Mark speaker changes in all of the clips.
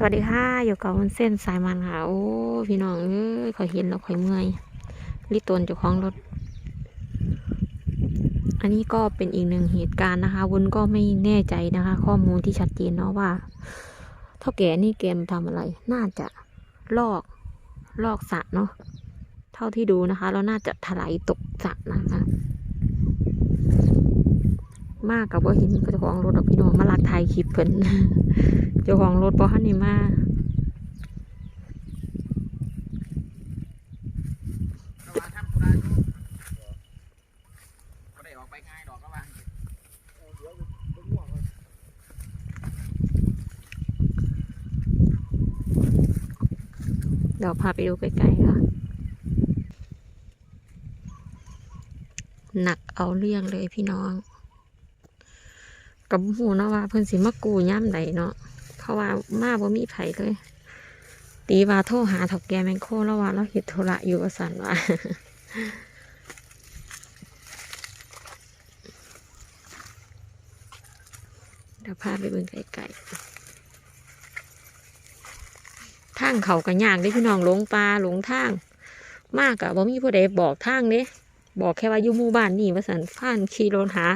Speaker 1: สวัสดีค่ะ อยู่กับวุ้นเส้นสายมันค่ะ โอ้พี่น้องเอ้ยขอยเห็นแล้วขอยเมื่อยรีตนเจ้าของรถ อันนี้ก็เป็นอีกหนึ่งเหตุการณ์นะคะวุ้นก็ไม่แน่ใจนะคะ ข้อมูลที่ชัดเจนเนาะว่าเท่าแก่นี่เกมทำอะไร น่าจะลอกลอกสระเนาะเท่าที่ดูนะคะแล้วน่าจะถลายตกสระนะคะ มากกับว่าเห็นเจ้าของรถดอกพี่น้องมาลักไทายคลิปเพิ่น จ้าของรถบอฮันนี่มา
Speaker 2: ก็ว่าทำธุรายดอกก็ว่า
Speaker 1: เดี๋ยวพาไปดูใกล้ๆค่ะ หนักเอาเรื่องเลยพี่น้อง กับหูเนาะว่าเพิ่นสิมากูย่ำใดเนาะ ราะว่ามาบ่มีไผเลย ตีว่าโทรหาถกแกแมงโคแล้วว่าเราเห็ดธุระอยู่สันว่าเดี๋ยวพาไปเบิ่งไกลๆทางเขากันยากเด้พี่น้องหลงปลาหลงทาง มากอะบ่มีผู้ใดบอกทางเด้บอกแค่ว่าอยู่หมู่บ้านนี่ว่าสันผ่านขี่รถหา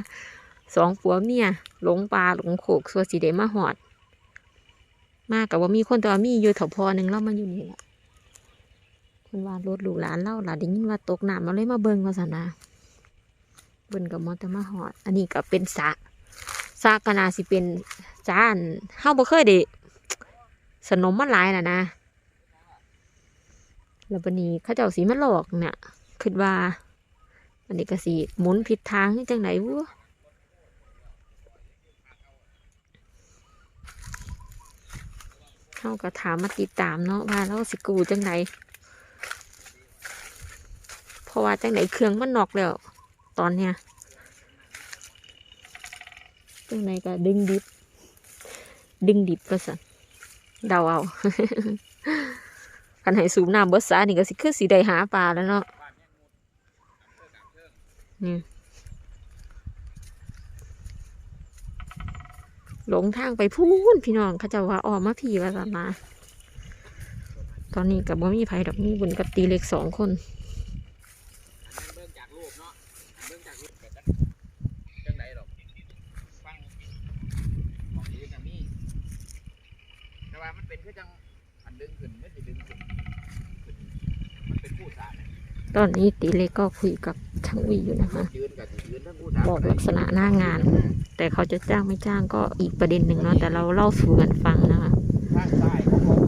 Speaker 1: สองผัวเมียหลงปลาหลงโขกสัวสีเดมาหอด มากกับว่ามีคนแต่ว่ามีอยู่แถวพอหนึ่งเล่ามาอยู่นี่แหละคนว่ารถหลูกหลานเล่าหลานได้ยินว่าตกน้ำเราเลยมาเบิ่งว่าสันนะเบิ่งกับมอแต่มาหอด อันนี้ก็เป็นสะสะกนาสิเป็นจานเฮาบ่เคยได้สนมมันหลายน่ะนะแล้วบันนี้เขาเจ้าสีมาหลอกเนี่ยคิดว่าอันนี้ก็สีหมุนผิดทางให้จังไหนวะ เขาก็ถามมาติดตามเนาะว่าเราสิกูจังไหนเพราะว่าจังไหนเครื่องมันนอกแล้ว ตอนเนี้ยจังไหนก็ดึงดิบ ดึงดิบก็สันเดาเอากันให้สูบน้ำเบิดสานี่ก็สิคือสีได้หาปลาแล้วเนาะนี่ หลงทางไปพูนพี่น้องเขาจะว่าออกมาพี่ว่าสันมาตอนนี้กับบ่มีไผดอกมีบุญกับตีเล็กสองคน
Speaker 2: เบิ่งจากรูปเนาะเบิ่งจากรูปเกิดจังจังไดดอกฟังมองดีกับมีแต่ว่ามันเป็นแคือจังอันดึงขึ้นไมันสิดึงขึ้นมันเป็นผู้สาน
Speaker 1: ตอนนี้ตีเล็กก็คุยกับช่างวีอยู่นะคะ
Speaker 2: ยืนกับยืนทั้งผู้สา
Speaker 1: บอกลักษณะหน้างาน แต่เขาจะจ้างไม่จ้างก็อีกประเด็นหนึ่งเนาะแต่เราเล่าสู่กันฟังนะคะ
Speaker 2: ทางซ้ายของผม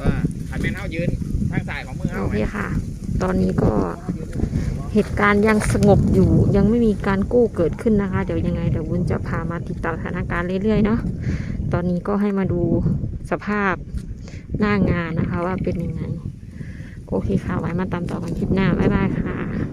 Speaker 2: ว่าขันแม่นเฮายืนทางซ้ายของมือเฮา
Speaker 1: โอ
Speaker 2: ไหม
Speaker 1: เคค่ะ ตอนนี้ก็เหตุการณ์ยังสงบอยู่ยังไม่มีการกู้เกิดขึ้นนะคะ เดี๋ยวยังไงเดี๋ยววุ้นจะพามาติดตามสถานการณ์เรื่อยๆเนาะตอนนี้ก็ให้มาดูสภาพหน้างานนะคะว่าเป็นยังไง โอเคค่ะไว้มาตามต่อกันคลิปหน้าบ๊ายบายค่ะ